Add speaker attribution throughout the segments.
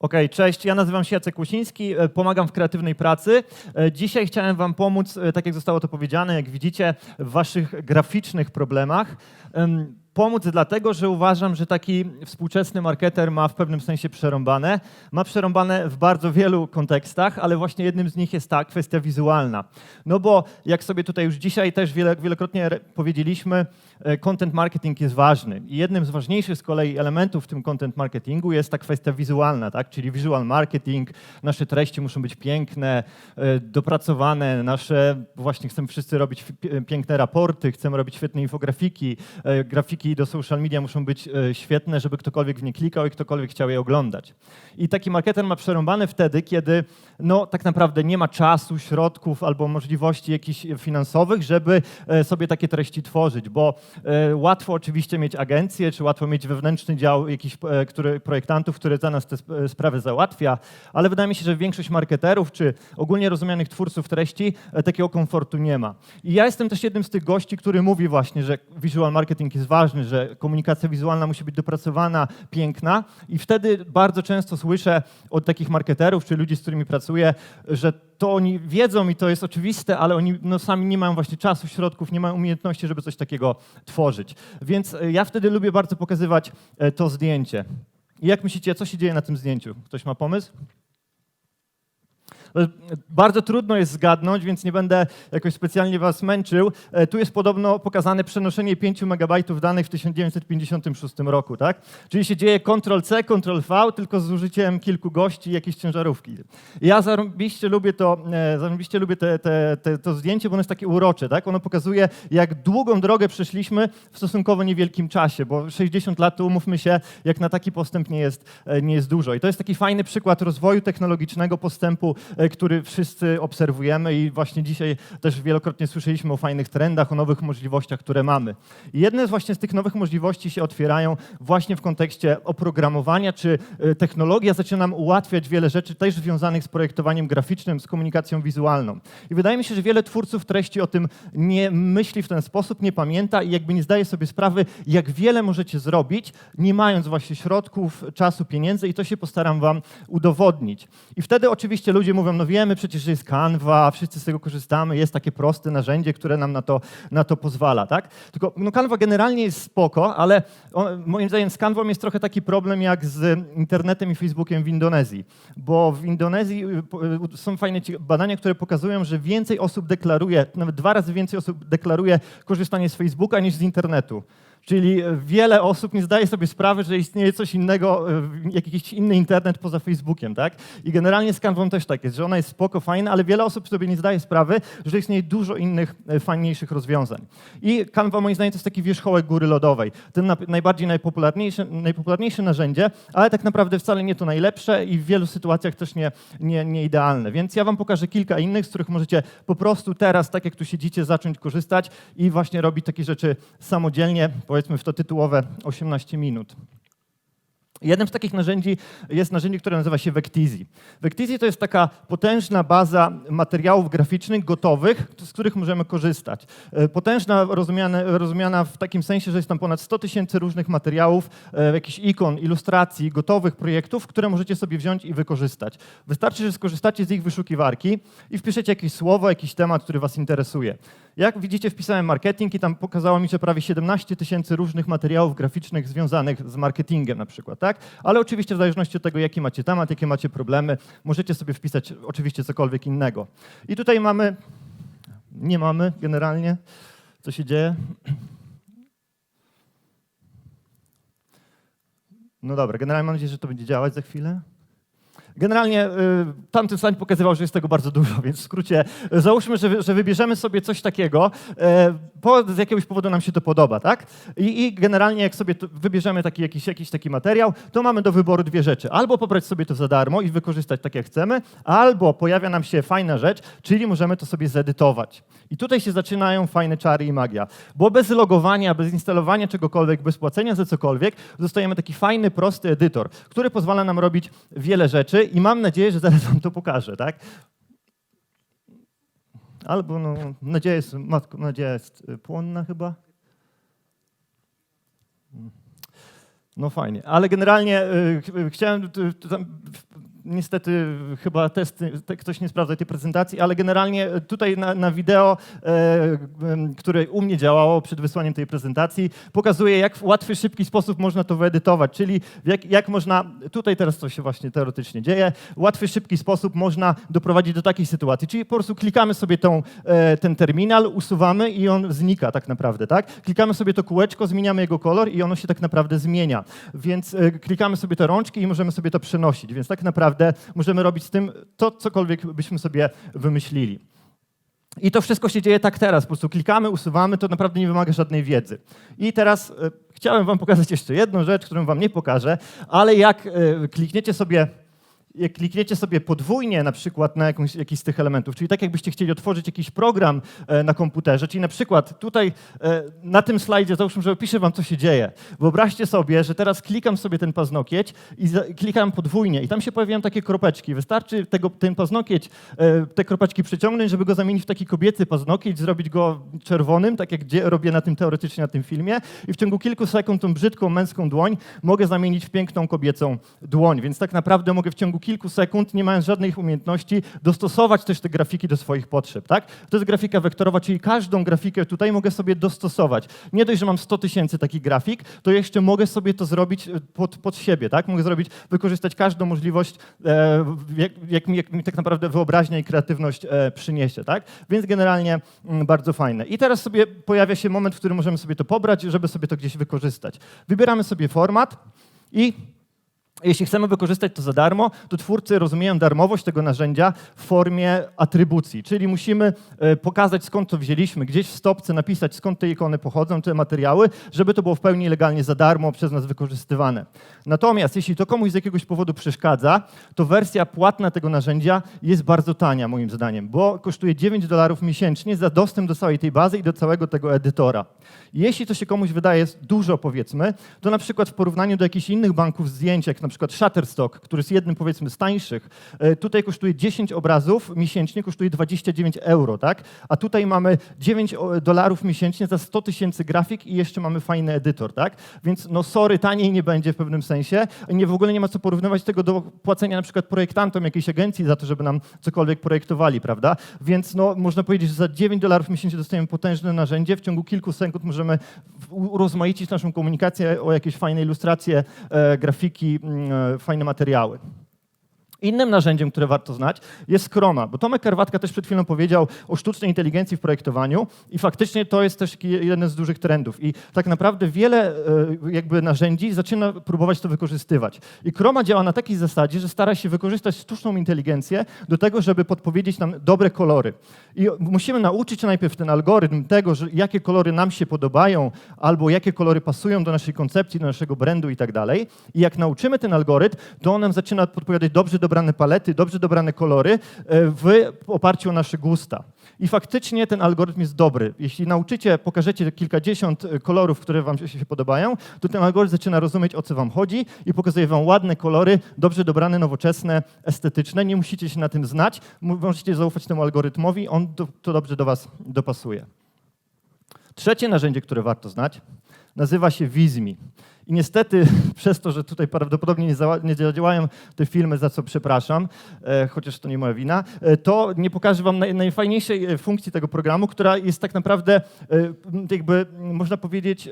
Speaker 1: Okej, cześć, ja nazywam się Jacek Łosiński, e, pomagam w kreatywnej pracy. E, Dzisiaj chciałem Wam pomóc, e, tak jak zostało to powiedziane, jak widzicie, w Waszych graficznych problemach. Pomóc dlatego, że uważam, że taki współczesny marketer ma w pewnym sensie przerąbane. Ma przerąbane w bardzo wielu kontekstach, ale właśnie jednym z nich jest ta kwestia wizualna. No bo jak sobie tutaj już dzisiaj też wielokrotnie powiedzieliśmy, e, content marketing jest ważny. I jednym z ważniejszych z kolei elementów w tym content marketingu jest ta kwestia wizualna, tak? czyli visual marketing. Nasze treści muszą być piękne, e, dopracowane, nasze, właśnie chcemy wszyscy robić piękne raporty, chcemy robić świetne infografiki, e, grafiki do social media muszą być e, świetne, żeby ktokolwiek w nie klikał i ktokolwiek chciał je oglądać. I taki marketer ma przerąbane wtedy, kiedy no, tak naprawdę nie ma czasu, środków albo możliwości jakichś finansowych, żeby e, sobie takie treści tworzyć, bo e, łatwo oczywiście mieć agencję, czy łatwo mieć wewnętrzny dział jakichś który, projektantów, który za nas te sp- sprawy załatwia, ale wydaje mi się, że większość marketerów, czy ogólnie rozumianych twórców treści takiego komfortu nie ma. I ja jestem też jednym z tych gości, który mówi właśnie, że visual marketing jest ważny, że komunikacja wizualna musi być dopracowana, piękna i wtedy bardzo często słyszę od takich marketerów, czy ludzi, z którymi pracuję, że to oni wiedzą i to jest oczywiste, ale oni no, sami nie mają właśnie czasu, środków, nie mają umiejętności, żeby coś takiego tworzyć. Więc e, ja wtedy lubię bardzo pokazywać e, to zdjęcie. I jak myślicie, co się dzieje na tym zdjęciu? Ktoś ma pomysł? Bardzo trudno jest zgadnąć, więc nie będę jakoś specjalnie was męczył. E, Tu jest podobno pokazane przenoszenie 5 megabajtów danych w 1956 roku, tak? Czyli się dzieje Ctrl-C, Ctrl-V, tylko z użyciem kilku gości i jakiejś ciężarówki. Ja zarąbiście lubię to, e, zarąbiście lubię te, te, te, to zdjęcie, bo ono jest takie urocze, tak? Ono pokazuje, jak długą drogę przeszliśmy w stosunkowo niewielkim czasie, bo 60 lat, to umówmy się, jak na taki postęp nie jest, e, nie jest dużo. I to jest taki fajny przykład rozwoju technologicznego postępu, który wszyscy obserwujemy i właśnie dzisiaj też wielokrotnie słyszeliśmy o fajnych trendach, o nowych możliwościach, które mamy. I jedne z właśnie z tych nowych możliwości się otwierają właśnie w kontekście oprogramowania, czy e, technologia zaczyna nam ułatwiać wiele rzeczy też związanych z projektowaniem graficznym, z komunikacją wizualną. I wydaje mi się, że wiele twórców treści o tym nie myśli w ten sposób, nie pamięta i jakby nie zdaje sobie sprawy, jak wiele możecie zrobić, nie mając właśnie środków, czasu, pieniędzy i to się postaram wam udowodnić. I wtedy oczywiście ludzie mówią, no wiemy przecież, że jest Canva, wszyscy z tego korzystamy, jest takie proste narzędzie, które nam na to, na to pozwala, tak? Tylko no Canva generalnie jest spoko, ale on, moim zdaniem z Canvą jest trochę taki problem jak z internetem i Facebookiem w Indonezji, bo w Indonezji y, y, są fajne badania, które pokazują, że więcej osób deklaruje, nawet dwa razy więcej osób deklaruje korzystanie z Facebooka niż z internetu. Czyli wiele osób nie zdaje sobie sprawy, że istnieje coś innego, e, jakiś inny internet poza Facebookiem, tak? I generalnie z Canvą też tak jest, że ona jest spoko, fajna, ale wiele osób sobie nie zdaje sprawy, że istnieje dużo innych e, fajniejszych rozwiązań. I Canva moim zdaniem to jest taki wierzchołek góry lodowej. Ten na, najbardziej najpopularniejsze, najpopularniejsze narzędzie, ale tak naprawdę wcale nie to najlepsze i w wielu sytuacjach też nie, nie, nie idealne. Więc ja wam pokażę kilka innych, z których możecie po prostu teraz, tak jak tu siedzicie, zacząć korzystać i właśnie robić takie rzeczy samodzielnie, powiedzmy w to tytułowe 18 minut. Jednym z takich narzędzi jest narzędzie, które nazywa się Vectizi. Vectizi to jest taka potężna baza materiałów graficznych gotowych, z których możemy korzystać. E, Potężna rozumiana, rozumiana w takim sensie, że jest tam ponad 100 tysięcy różnych materiałów, e, jakichś ikon, ilustracji, gotowych projektów, które możecie sobie wziąć i wykorzystać. Wystarczy, że skorzystacie z ich wyszukiwarki i wpiszecie jakieś słowo, jakiś temat, który was interesuje. Jak widzicie, wpisałem marketing i tam pokazało mi, że prawie 17 tysięcy różnych materiałów graficznych związanych z marketingiem na przykład, tak? Ale oczywiście w zależności od tego, jaki macie temat, jakie macie problemy, możecie sobie wpisać oczywiście cokolwiek innego. I tutaj mamy, nie mamy generalnie, co się dzieje? No dobra, generalnie mam nadzieję, że to będzie działać za chwilę. Generalnie y, tamten slajd pokazywał, że jest tego bardzo dużo, więc w skrócie y, załóżmy, że, że wybierzemy sobie coś takiego, bo z jakiegoś powodu nam się to podoba, tak? I, i generalnie jak sobie wybierzemy taki, jakiś, jakiś taki materiał, to mamy do wyboru dwie rzeczy. Albo pobrać sobie to za darmo i wykorzystać tak jak chcemy, albo pojawia nam się fajna rzecz, czyli możemy to sobie zedytować. I tutaj się zaczynają fajne czary i magia, bo bez logowania, bez instalowania czegokolwiek, bez płacenia za cokolwiek, dostajemy taki fajny, prosty edytor, który pozwala nam robić wiele rzeczy i mam nadzieję, że zaraz wam to pokażę, tak? Albo no, nadzieja jest, matko, nadzieja jest y, płonna chyba. No fajnie, ale generalnie y, ch- chciałem, y, niestety chyba testy, te- ktoś nie sprawdza tej prezentacji, ale generalnie tutaj na, na wideo, e, które u mnie działało przed wysłaniem tej prezentacji, pokazuje jak w łatwy, szybki sposób można to wyedytować, czyli jak, jak można, tutaj teraz to się właśnie teoretycznie dzieje, łatwy, szybki sposób można doprowadzić do takiej sytuacji, czyli po prostu klikamy sobie tą, e, ten terminal, usuwamy i on znika tak naprawdę, tak? Klikamy sobie to kółeczko, zmieniamy jego kolor i ono się tak naprawdę zmienia. Więc e, klikamy sobie te rączki i możemy sobie to przenosić. Więc tak naprawdę możemy robić z tym to, cokolwiek byśmy sobie wymyślili. I to wszystko się dzieje tak teraz. Po prostu klikamy, usuwamy, to naprawdę nie wymaga żadnej wiedzy. I teraz e, chciałem Wam pokazać jeszcze jedną rzecz, którą Wam nie pokażę, ale jak e, klikniecie sobie jak klikniecie sobie podwójnie na przykład na jakąś, jakiś z tych elementów, czyli tak jakbyście chcieli otworzyć jakiś program e, na komputerze, czyli na przykład tutaj e, na tym slajdzie, załóżmy, że opiszę wam, co się dzieje. Wyobraźcie sobie, że teraz klikam sobie ten paznokieć i klikam podwójnie i tam się pojawiają takie kropeczki. Wystarczy tego, ten paznokieć, e, te kropeczki przyciągnąć, żeby go zamienić w taki kobiecy paznokieć, zrobić go czerwonym, tak jak robię na tym teoretycznie na tym filmie i w ciągu kilku sekund tą brzydką męską dłoń mogę zamienić w piękną kobiecą dłoń, więc tak naprawdę mogę w ciągu kilku sekund, nie mając żadnych umiejętności, dostosować też te grafiki do swoich potrzeb, tak? To jest grafika wektorowa, czyli każdą grafikę tutaj mogę sobie dostosować. Nie dość, że mam 100 tysięcy takich grafik, to jeszcze mogę sobie to zrobić e, pod, pod siebie, tak? Mogę zrobić, wykorzystać każdą możliwość, e, jak, jak, mi, jak mi tak naprawdę wyobraźnia i kreatywność e, przyniesie, tak? Więc generalnie mm, bardzo fajne. I teraz sobie pojawia się moment, w którym możemy sobie to pobrać, żeby sobie to gdzieś wykorzystać. Wybieramy sobie format i jeśli chcemy wykorzystać to za darmo, to twórcy rozumieją darmowość tego narzędzia w formie atrybucji, czyli musimy e, pokazać skąd to wzięliśmy, gdzieś w stopce napisać skąd te ikony pochodzą, te materiały, żeby to było w pełni legalnie za darmo przez nas wykorzystywane. Natomiast jeśli to komuś z jakiegoś powodu przeszkadza, to wersja płatna tego narzędzia jest bardzo tania moim zdaniem, bo kosztuje 9 dolarów miesięcznie za dostęp do całej tej bazy i do całego tego edytora. Jeśli to się komuś wydaje dużo, powiedzmy, to na przykład w porównaniu do jakichś innych banków zdjęć, jak na przykład Shutterstock, który jest jednym powiedzmy z tańszych, e, tutaj kosztuje 10 obrazów miesięcznie, kosztuje 29 euro, tak? A tutaj mamy 9 o- dolarów miesięcznie za 100 tysięcy grafik i jeszcze mamy fajny edytor, tak? Więc no sorry, taniej nie będzie w pewnym sensie. Nie, w ogóle nie ma co porównywać tego do płacenia na przykład projektantom jakiejś agencji za to, żeby nam cokolwiek projektowali, prawda? Więc no, można powiedzieć, że za 9 dolarów miesięcznie dostajemy potężne narzędzie. W ciągu kilku sekund możemy urozmaicić naszą komunikację o jakieś fajne ilustracje, e, grafiki, mm, fajne materiały. Innym narzędziem, które warto znać, jest Chroma, bo Tomek Karwatka też przed chwilą powiedział o sztucznej inteligencji w projektowaniu i faktycznie to jest też jeden z dużych trendów. I tak naprawdę wiele e, jakby narzędzi zaczyna próbować to wykorzystywać. I Chroma działa na takiej zasadzie, że stara się wykorzystać sztuczną inteligencję do tego, żeby podpowiedzieć nam dobre kolory. I musimy nauczyć najpierw ten algorytm tego, że jakie kolory nam się podobają, albo jakie kolory pasują do naszej koncepcji, do naszego brandu i tak dalej. I jak nauczymy ten algorytm, to on nam zaczyna podpowiadać dobrze dobrane palety, dobrze dobrane kolory e, w oparciu o nasze gusta. I faktycznie ten algorytm jest dobry. Jeśli nauczycie, pokażecie kilkadziesiąt e, kolorów, które wam się podobają, to ten algorytm zaczyna rozumieć, o co wam chodzi i pokazuje wam ładne kolory, dobrze dobrane, nowoczesne, estetyczne. Nie musicie się na tym znać, mo- możecie zaufać temu algorytmowi, on to dobrze do was dopasuje. Trzecie narzędzie, które warto znać, nazywa się Wizmi. I niestety, przez to, że tutaj prawdopodobnie nie, nie zadziałają te filmy, za co przepraszam, e, chociaż to nie moja wina, e, to nie pokażę wam naj, najfajniejszej e, funkcji tego programu, która jest tak naprawdę, e, jakby, można powiedzieć,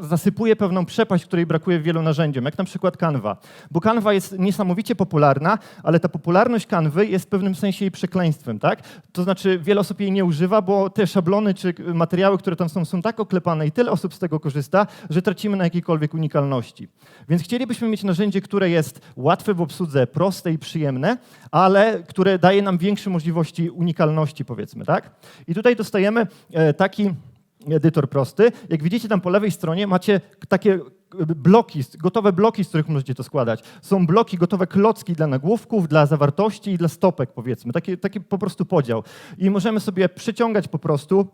Speaker 1: zasypuje pewną przepaść, której brakuje wielu narzędziom, jak na przykład Canva. Bo Canva jest niesamowicie popularna, ale ta popularność Canvy jest w pewnym sensie jej przekleństwem, tak? To znaczy wiele osób jej nie używa, bo te szablony czy materiały, które tam są, są tak oklepane i tyle osób z tego korzysta, że tracimy na jakiejkolwiek unikalności. Więc chcielibyśmy mieć narzędzie, które jest łatwe w obsłudze, proste i przyjemne, ale które daje nam większe możliwości unikalności, powiedzmy, tak? I tutaj dostajemy e, taki edytor prosty. Jak widzicie tam po lewej stronie macie takie bloki, gotowe bloki, z których możecie to składać. Są bloki, gotowe klocki dla nagłówków, dla zawartości i dla stopek, powiedzmy. Taki, taki po prostu podział. I możemy sobie przyciągać po prostu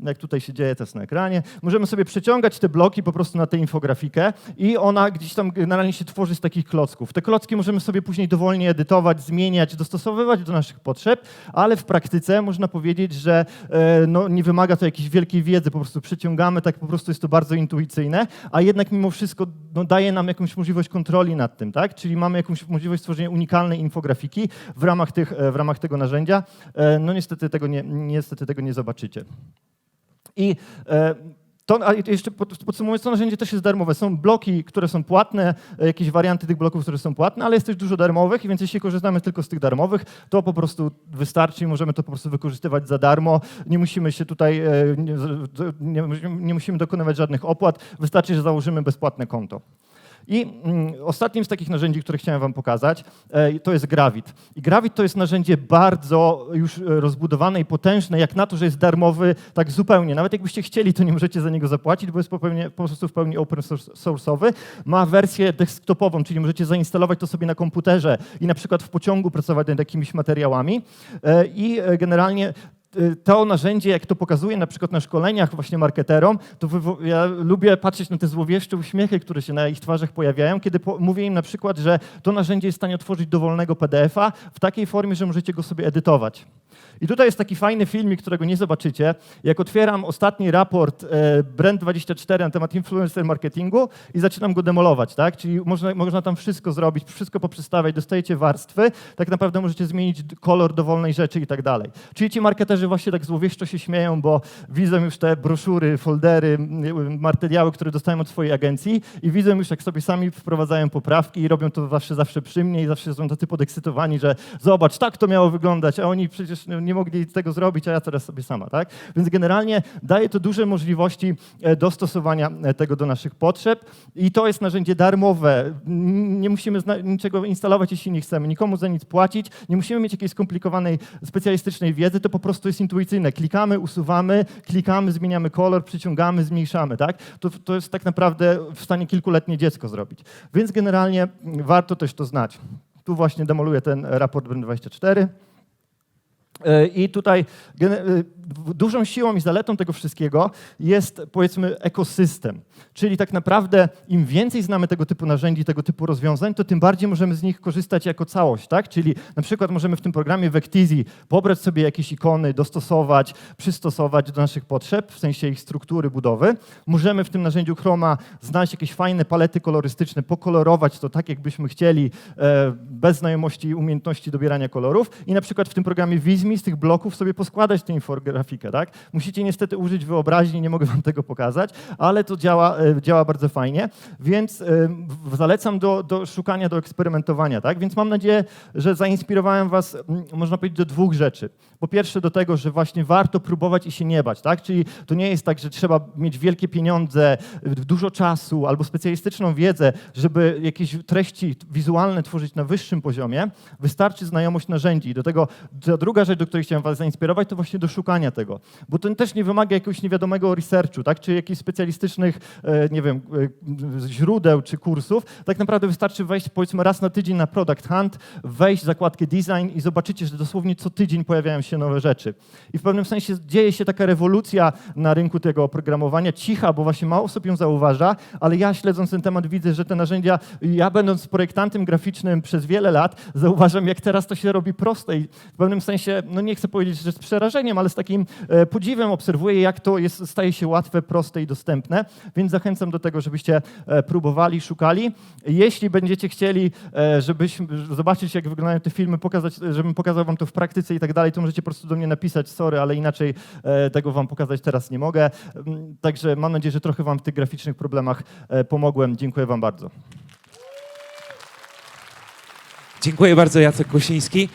Speaker 1: jak tutaj się dzieje teraz na ekranie, możemy sobie przeciągać te bloki po prostu na tę infografikę i ona gdzieś tam generalnie się tworzy z takich klocków. Te klocki możemy sobie później dowolnie edytować, zmieniać, dostosowywać do naszych potrzeb, ale w praktyce można powiedzieć, że e, no, nie wymaga to jakiejś wielkiej wiedzy, po prostu przeciągamy, tak po prostu jest to bardzo intuicyjne, a jednak mimo wszystko no, daje nam jakąś możliwość kontroli nad tym, tak? Czyli mamy jakąś możliwość stworzenia unikalnej infografiki w ramach, tych, e, w ramach tego narzędzia. E, No niestety tego nie, niestety tego nie zobaczycie. I e, to, a jeszcze pod- podsumowując, to narzędzie też jest darmowe. Są bloki, które są płatne, e, jakieś warianty tych bloków, które są płatne, ale jest też dużo darmowych, więc jeśli korzystamy tylko z tych darmowych, to po prostu wystarczy i możemy to po prostu wykorzystywać za darmo. Nie musimy się tutaj, e, nie, nie musimy dokonywać żadnych opłat, wystarczy, że założymy bezpłatne konto. I mm, ostatnim z takich narzędzi, które chciałem Wam pokazać, e, to jest Gravit. I Gravit to jest narzędzie bardzo już e, rozbudowane i potężne, jak na to, że jest darmowy tak zupełnie. Nawet jakbyście chcieli, to nie możecie za niego zapłacić, bo jest po, pełni, po prostu w pełni open source- source'owy. Ma wersję desktopową, czyli możecie zainstalować to sobie na komputerze i na przykład w pociągu pracować nad jakimiś materiałami. E, I generalnie to narzędzie, jak to pokazuje na przykład na szkoleniach właśnie marketerom, to ja lubię patrzeć na te złowieszcze uśmiechy, które się na ich twarzach pojawiają, kiedy po- mówię im na przykład, że to narzędzie jest w stanie otworzyć dowolnego PDF-a w takiej formie, że możecie go sobie edytować. I tutaj jest taki fajny filmik, którego nie zobaczycie. Jak otwieram ostatni raport e, Brand24 na temat influencer marketingu i zaczynam go demolować, tak? Czyli można, można tam wszystko zrobić, wszystko poprzestawiać, dostajecie warstwy, tak naprawdę możecie zmienić kolor dowolnej rzeczy i tak dalej. Czyli ci marketerzy właśnie tak złowieszczo się śmieją, bo widzą już te broszury, foldery, materiały, które dostają od swojej agencji i widzą już, jak sobie sami wprowadzają poprawki i robią to zawsze, zawsze przy mnie i zawsze są tacy podekscytowani, że zobacz, tak to miało wyglądać, a oni przecież nie mogli tego zrobić, a ja teraz sobie sama, tak? Więc generalnie daje to duże możliwości e, dostosowania e, tego do naszych potrzeb i to jest narzędzie darmowe. Nie musimy niczego instalować, jeśli nie chcemy, nikomu za nic płacić, nie musimy mieć jakiejś skomplikowanej, specjalistycznej wiedzy, to po prostu jest intuicyjne. Klikamy, usuwamy, klikamy, zmieniamy kolor, przyciągamy, zmniejszamy, tak? To, to jest tak naprawdę w stanie kilkuletnie dziecko zrobić. Więc generalnie warto też to znać. Tu właśnie demoluję ten raport BRN24. E, I tutaj e, dużą siłą i zaletą tego wszystkiego jest powiedzmy ekosystem. Czyli tak naprawdę im więcej znamy tego typu narzędzi, tego typu rozwiązań, to tym bardziej możemy z nich korzystać jako całość. Tak? Czyli na przykład możemy w tym programie Vectizi pobrać sobie jakieś ikony, dostosować, przystosować do naszych potrzeb, w sensie ich struktury, budowy. Możemy w tym narzędziu Chroma znaleźć jakieś fajne palety kolorystyczne, pokolorować to tak, jakbyśmy chcieli, e, bez znajomości i umiejętności dobierania kolorów. I na przykład w tym programie Wizmi z tych bloków sobie poskładać tę infografikę. Tak? Musicie niestety użyć wyobraźni, nie mogę wam tego pokazać, ale to działa, e, działa bardzo fajnie, więc e, zalecam do, do szukania, do eksperymentowania. Tak? Więc mam nadzieję, że zainspirowałem was, można powiedzieć, do dwóch rzeczy. Po pierwsze do tego, że właśnie warto próbować i się nie bać. Tak? Czyli to nie jest tak, że trzeba mieć wielkie pieniądze, dużo czasu albo specjalistyczną wiedzę, żeby jakieś treści wizualne tworzyć na wyższym poziomie. Wystarczy znajomość narzędzi. Do tego ta druga rzecz, do której chciałem was zainspirować, to właśnie do szukania tego. Bo to też nie wymaga jakiegoś niewiadomego researchu, tak? czy jakichś specjalistycznych, e, nie wiem, e, źródeł czy kursów. Tak naprawdę wystarczy wejść powiedzmy raz na tydzień na Product Hunt, wejść w zakładkę Design i zobaczycie, że dosłownie co tydzień pojawiają się nowe rzeczy. I w pewnym sensie dzieje się taka rewolucja na rynku tego oprogramowania, cicha, bo właśnie mało osób ją zauważa, ale ja śledząc ten temat widzę, że te narzędzia, ja będąc projektantem graficznym przez wiele lat, zauważam, jak teraz to się robi proste i w pewnym sensie, no nie chcę powiedzieć, że z przerażeniem, ale z takim e, podziwem obserwuję, jak to jest, staje się łatwe, proste i dostępne, więc zachęcam do tego, żebyście e, próbowali, szukali. Jeśli będziecie chcieli, e, żebyśmy zobaczyć, jak wyglądają te filmy, pokazać, żebym pokazał wam to w praktyce i tak dalej, to możecie po prostu do mnie napisać, sorry, ale inaczej e, tego wam pokazać teraz nie mogę. Mm, Także mam nadzieję, że trochę wam w tych graficznych problemach e, pomogłem. Dziękuję wam bardzo.
Speaker 2: Dziękuję bardzo, Jacek Kosiński.